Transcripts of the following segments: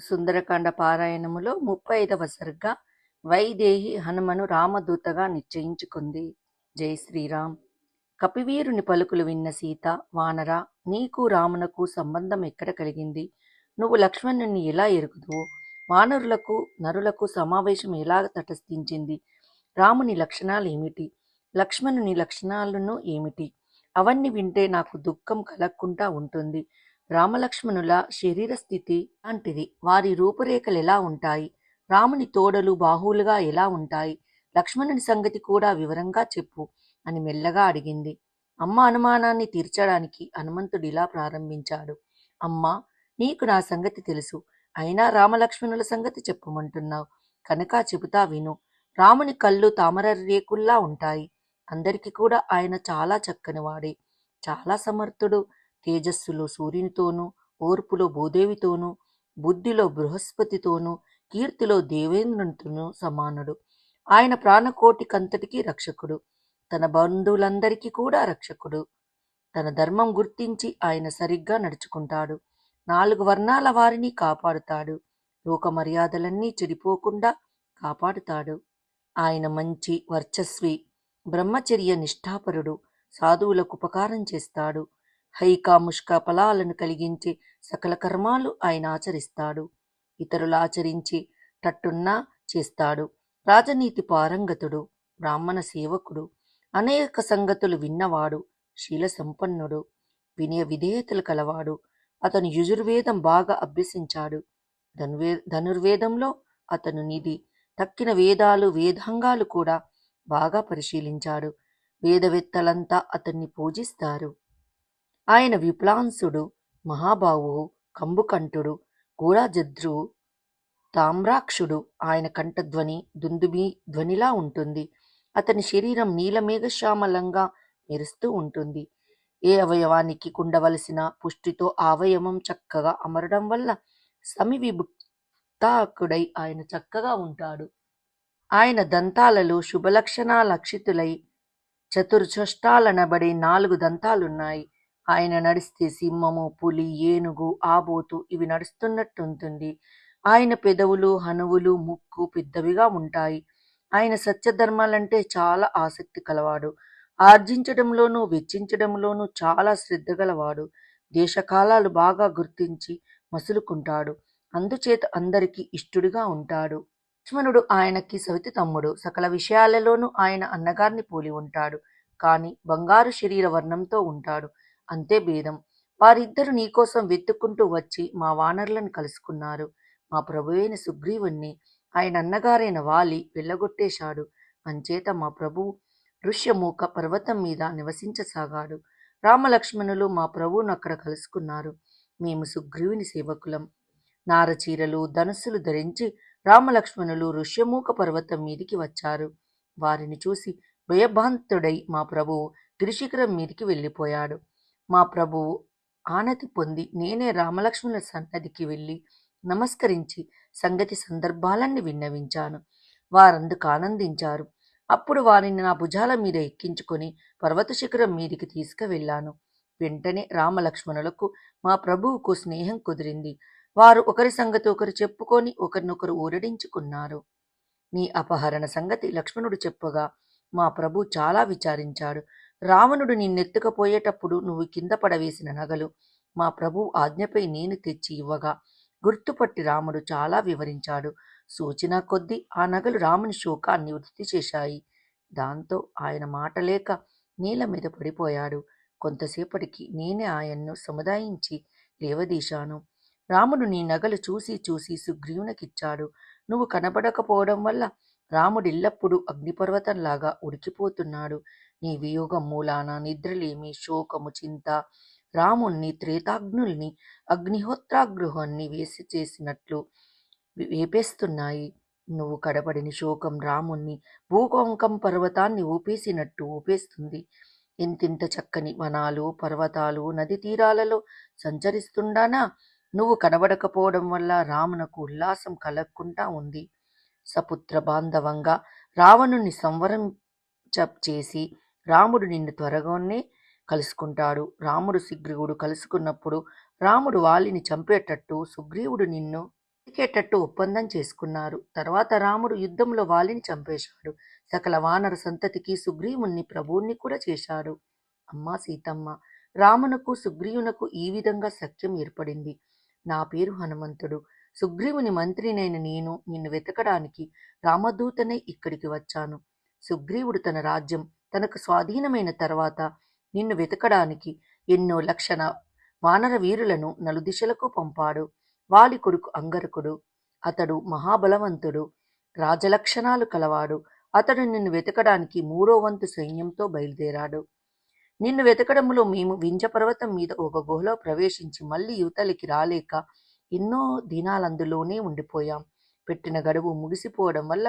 సుందరకాండ పారాయణములో ముప్పై ఐదవ సరిగ్గా వైదేహి హనుమను రామదూతగా నిశ్చయించుకుంది. జై శ్రీరామ్. కపివీరుని పలుకులు విన్న సీత వానర నీకు రామునకు సంబంధం ఎక్కడ కలిగింది? నువ్వు లక్ష్మణుని ఎలా ఎరుగుదువు? వానరులకు నరులకు సమావేశం ఎలా తటస్థించింది? రాముని లక్షణాలు ఏమిటి లక్ష్మణుని లక్షణాలను ఏమిటి? అవన్నీ వింటే నాకు దుఃఖం కలగకుండా ఉంటుంది. రామలక్ష్మణుల శరీర స్థితి లాంటిది వారి రూపురేఖలు ఎలా ఉంటాయి? రాముని తోడలు బాహువులుగా ఎలా ఉంటాయి? లక్ష్మణుని సంగతి కూడా వివరంగా చెప్పు అని మెల్లగా అడిగింది. అమ్మ అనుమానాన్ని తీర్చడానికి హనుమంతుడు ఇలా ప్రారంభించాడు. అమ్మా నీకు నా సంగతి తెలుసు. అయినా రామలక్ష్మణుల సంగతి చెప్పమంటున్నావు. కనుక చెబుతా విను. రాముని కళ్ళు తామర రేకుల్లా ఉంటాయి. అందరికీ కూడా ఆయన చాలా చక్కని వాడే. చాలా సమర్థుడు. తేజస్సులో సూర్యునితోనూ ఓర్పులో భూదేవితోనూ బుద్ధిలో బృహస్పతితోనూ కీర్తిలో దేవేంద్రునితోనూ సమానుడు. ఆయన ప్రాణకోటికంతటికీ రక్షకుడు. తన బంధువులందరికీ కూడా రక్షకుడు. తన ధర్మం గుర్తించి ఆయన సరిగ్గా నడుచుకుంటాడు. నాలుగు వర్ణాల వారిని కాపాడుతాడు. లోక మర్యాదలన్నీ చెడిపోకుండా కాపాడుతాడు. ఆయన మంచి వర్చస్వి బ్రహ్మచర్య నిష్ఠాపరుడు. సాధువులకు ఉపకారం చేస్తాడు. హైకాముష్క ఫలాలను కలిగించే సకల కర్మాలు ఆయన ఆచరిస్తాడు. ఇతరులు ఆచరించి తట్టున్నా చేస్తాడు. రాజనీతి పారంగతుడు బ్రాహ్మణ సేవకుడు అనేక సంగతులు విన్నవాడు శీల సంపన్నుడు వినయ విధేయతలు కలవాడు. అతను యజుర్వేదం బాగా అభ్యసించాడు. ధనువే ధనుర్వేదంలో అతను నిధి తక్కిన వేదాలు వేదాంగాలు కూడా బాగా పరిశీలించాడు. వేదవేత్తలంతా అతన్ని పూజిస్తారు. ఆయన విప్లాంసుడు మహాబాహువు కంబుకంఠుడు గూఢాజద్రువు తామ్రాక్షుడు. ఆయన కంఠధ్వని దుందుబి ధ్వనిలా ఉంటుంది. అతని శరీరం నీలమేఘశ్యామలంగా మెరుస్తూ ఉంటుంది. ఏ అవయవానికి కుండవలసిన పుష్టితో అవయవం చక్కగా అమరడం వల్ల సమి విభుక్తాకుడై ఆయన చక్కగా ఉంటాడు. ఆయన దంతాలలో శుభలక్షణాలక్షితులై చతుర్చష్టాలనబడే నాలుగు దంతాలున్నాయి. ఆయన నడిస్తే సింహము పులి ఏనుగు ఆబోతు ఇవి నడుస్తున్నట్టుంటుంది. ఆయన పెదవులు హనువులు ముక్కు పెద్దవిగా ఉంటాయి. ఆయన సత్యధర్మాలంటే చాలా ఆసక్తి కలవాడు. ఆర్జించడంలోనూ వెచ్చించడంలోనూ చాలా శ్రద్ధ గలవాడు. దేశకాలాలు బాగా గుర్తించి మసులుకుంటాడు. అందుచేత అందరికీ ఇష్టుడిగా ఉంటాడు. లక్ష్మణుడు ఆయనకి సవితి తమ్ముడు. సకల విషయాలలోనూ ఆయన అన్నగారిని పోలి ఉంటాడు. కాని బంగారు శరీర వర్ణంతో ఉంటాడు. అంతే భేదం. వారిద్దరు నీకోసం వెతుక్కుంటూ వచ్చి మా వానరులను కలుసుకున్నారు. మా ప్రభువైన సుగ్రీవుణ్ణి ఆయన అన్నగారైన వాలి వెళ్ళగొట్టేశాడు. అంచేత మా ప్రభువు ఋష్యమూక పర్వతం మీద నివసించసాగాడు. రామలక్ష్మణులు మా ప్రభువును అక్కడ కలుసుకున్నారు. మేము సుగ్రీవుని సేవకులం. నారచీరలు ధనస్సులు ధరించి రామలక్ష్మణులు ఋష్యమూక పర్వతం మీదికి వచ్చారు. వారిని చూసి భయభాంతుడై మా ప్రభువు గిరిశిఖరం మీదికి వెళ్ళిపోయాడు. మా ప్రభువు ఆనతి పొంది నేనే రామలక్ష్మణుల సన్నదికి వెళ్ళి నమస్కరించి సంగతి సందర్భాలన్నీ విన్నవించాను. వారందుకు ఆనందించారు. అప్పుడు వారిని నా భుజాల మీద ఎక్కించుకొని పర్వత శిఖరం మీదికి తీసుకువెళ్ళాను. వెంటనే రామలక్ష్మణులకు మా ప్రభువుకు స్నేహం కుదిరింది. వారు ఒకరి సంగతి ఒకరు చెప్పుకొని ఒకరినొకరు ఊరడించుకున్నారు. నీ అపహరణ సంగతి లక్ష్మణుడు చెప్పగా మా ప్రభు చాలా విచారించాడు. రావణుడు నిన్నెత్తుకపోయేటప్పుడు నువ్వు కింద పడవేసిన నగలు మా ప్రభు ఆజ్ఞపై నేను తెచ్చి ఇవ్వగా గుర్తుపట్టి రాముడు చాలా వివరించాడు. సూచన కొద్దీ ఆ నగలు రాముని శోకాన్ని వృత్తి చేశాయి. దాంతో ఆయన మాటలేక నీళ్ళ మీద పడిపోయాడు. కొంతసేపటికి నేనే ఆయన్ను సముదాయించి లేవదీశాను. రాముడు నీ నగలు చూసి చూసి సుగ్రీవునకిచ్చాడు. నువ్వు కనబడకపోవడం వల్ల రాముడిల్లప్పుడు అగ్నిపర్వతంలాగా ఉడికిపోతున్నాడు. నీ వియోగం మూలాన నిద్రలేమి శోకము చింత. రాముణ్ణి త్రేతాగ్నుల్ని అగ్నిహోత్రాగృహాన్ని వేసి చేసినట్లు వేపేస్తున్నాయి. నువ్వు కడపడిని శోకం రాముణ్ణి భూకంకం పర్వతాన్ని ఊపేసినట్టు ఊపేస్తుంది. ఇంతింత చక్కని వనాలు పర్వతాలు నది తీరాలలో సంచరిస్తుండానా? నువ్వు కనబడకపోవడం వల్ల రామునకు ఉల్లాసం కలగకుండా ఉంది. సపుత్ర బాంధవంగా రావణుని సంవరం చేసి రాముడు నిన్ను త్వరగానే కలుసుకుంటాడు. రాముడు సుగ్రీవుడు కలుసుకున్నప్పుడు రాముడు వాలిని చంపేటట్టు సుగ్రీవుడు నిన్ను ఎక్కేటట్టు ఒప్పందం చేసుకున్నారు. తర్వాత రాముడు యుద్ధంలో వాలిని చంపేశాడు. సకల వానర సంతతికి సుగ్రీవుణ్ణి ప్రభువుణ్ణి కూడా చేశాడు. అమ్మా సీతమ్మ రామునకు సుగ్రీవునకు ఈ విధంగా సఖ్యం ఏర్పడింది. నా పేరు హనుమంతుడు. సుగ్రీవుని మంత్రినైన నేను నిన్ను వెతకడానికి రామదూతనే ఇక్కడికి వచ్చాను. సుగ్రీవుడు తన రాజ్యం తనకు స్వాధీనమైన తర్వాత నిన్ను వెతకడానికి ఎన్నో లక్షణ వానర వీరులను నలుదిశలకు పంపాడు. వాలి కొడుకు అంగరకుడు అతడు మహాబలవంతుడు రాజలక్షణాలు కలవాడు. అతడు నిన్ను వెతకడానికి మూడో వంతు సైన్యంతో బయలుదేరాడు. నిన్ను వెతకడంలో మేము వింజపర్వతం మీద ఒక గుహలో ప్రవేశించి మళ్ళీ యువతలికి రాలేక ఎన్నో దినాలందులోనే ఉండిపోయాం. పెట్టిన గడువు ముగిసిపోవడం వల్ల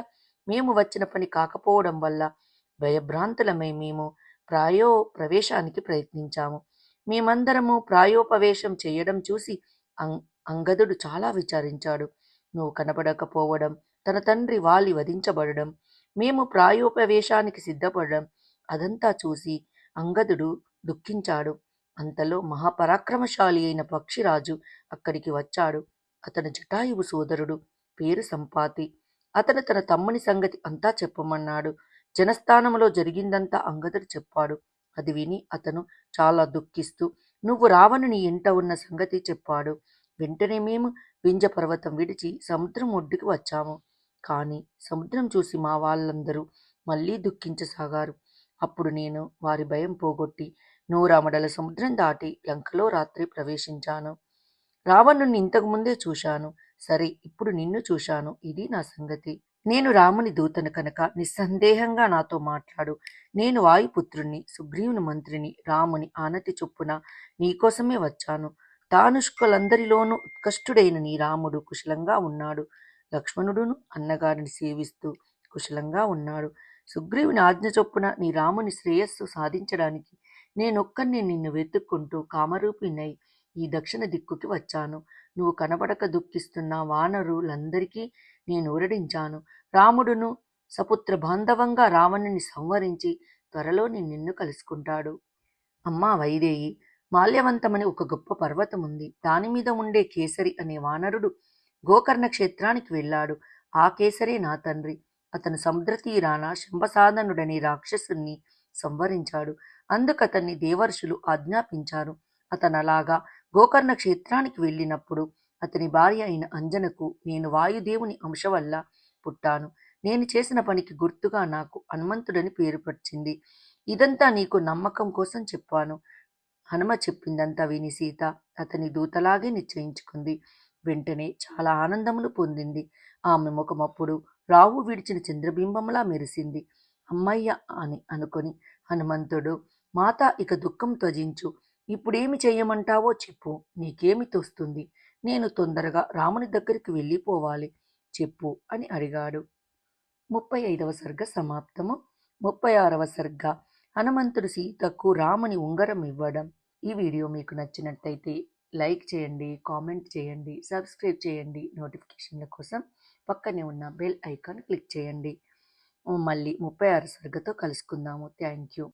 మేము వచ్చిన పని కాకపోవడం వల్ల భయభ్రాంతులమై మేము ప్రాయో ప్రవేశానికి ప్రయత్నించాము. మేమందరము ప్రాయోపవేశం చేయడం చూసి అం- అంగదుడు చాలా విచారించాడు. నువ్వు కనపడకపోవడం తన తండ్రి వాలి వధించబడడం మేము ప్రాయోపవేశానికి సిద్ధపడడం అదంతా చూసి అంగదుడు దుఃఖించాడు. అంతలో మహాపరాక్రమశాలి అయిన పక్షిరాజు అక్కడికి వచ్చాడు. అతను జటాయువు సోదరుడు పేరు సంపాతి. అతను తన తమ్ముని సంగతి అంతా చెప్పమన్నాడు. జనస్థానంలో జరిగిందంతా అంగదుడు చెప్పాడు. అది విని అతను చాలా దుఃఖిస్తూ నువ్వు రావణుని ఇంట ఉన్న సంగతి చెప్పాడు. వెంటనే మేము వింజ పర్వతం విడిచి సముద్రం ఒడ్డుకి వచ్చాము. కానీ సముద్రం చూసి మా వాళ్ళందరూ మళ్ళీ దుఃఖించసాగారు. అప్పుడు నేను వారి భయం పోగొట్టి నూరామడల సముద్రం దాటి లంకలో రాత్రి ప్రవేశించాను. రావణుణ్ణి ఇంతకుముందే చూశాను. సరే ఇప్పుడు నిన్ను చూశాను. ఇది నా సంగతి. నేను రాముని దూతను కనుక నిస్సందేహంగా నాతో మాట్లాడు. నేను వాయుపుత్రుణ్ణి సుగ్రీవుని మంత్రిని రాముని ఆనతి చొప్పున నీకోసమే వచ్చాను. తానుష్కులందరిలోనూ ఉత్కష్టుడైన నీ రాముడు కుశలంగా ఉన్నాడు. లక్ష్మణుడును అన్నగారిని సేవిస్తూ కుశలంగా ఉన్నాడు. సుగ్రీవుని ఆజ్ఞ చొప్పున నీ రాముని శ్రేయస్సు సాధించడానికి నేనొక్కడిని నిన్ను వెతుక్కుంటూ కామరూపినై ఈ దక్షిణ దిక్కుకి వచ్చాను. నువ్వు కనబడక దుఃఖిస్తున్న వానరులందరికీ నేను ఊరడించాను. రాముడును సపుత్ర బాంధవంగా రావణుని సంవరించి త్వరలో నిన్ను కలుసుకుంటాడు. అమ్మా వైదేయి మాల్యవంతమని ఒక గొప్ప పర్వతం ఉంది దాని మీద ఉండే కేసరి అనే వానరుడు గోకర్ణ క్షేత్రానికి వెళ్ళాడు. ఆ కేసరే నా తండ్రి. అతను సముద్ర తీరాన శంభసాధనుడని రాక్షసుని సంవరించాడు అందుకు అతన్ని దేవర్షులు ఆజ్ఞాపించారు. అతను అలాగా గోకర్ణ క్షేత్రానికి వెళ్ళినప్పుడు అతని భార్య అయిన అంజనకు నేను వాయుదేవుని అంశ వల్ల పుట్టాను. నేను చేసిన పనికి గుర్తుగా నాకు హనుమంతుడని పేరు పచ్చింది ఇదంతా నీకు నమ్మకం కోసం చెప్పాను. హనుమ చెప్పిందంతా విని సీత అతని దూతలాగే నిశ్చయించుకుంది. వెంటనే చాలా ఆనందమును పొందింది. ఆమె ముఖమప్పుడు రావు విడిచిన చంద్రబింబంలా మెరిసింది. అమ్మయ్య అని అనుకొని హనుమంతుడు మాత ఇక దుఃఖం త్వజించు. ఇప్పుడేమి చెయ్యమంటావో చెప్పు. నీకేమి తోస్తుంది? నేను తొందరగా రాముని దగ్గరికి వెళ్ళిపోవాలి. చెప్పు అని అడిగాడు. ముప్పై ఐదవ సర్గ సమాప్తము. ముప్పై ఆరవ సర్గ. హనుమంతుడు సీతకు రాముని ఉంగరం ఇవ్వడం. ఈ వీడియో మీకు నచ్చినట్టయితే లైక్ చేయండి కామెంట్ చేయండి సబ్స్క్రైబ్ చేయండి నోటిఫికేషన్ల కోసం. పక్కనే ఉన్న బెల్ ఐకాన్ క్లిక్ చేయండి. మళ్ళీ ముప్పై ఆరు సర్గతో కలుసుకుందాము. Thank you.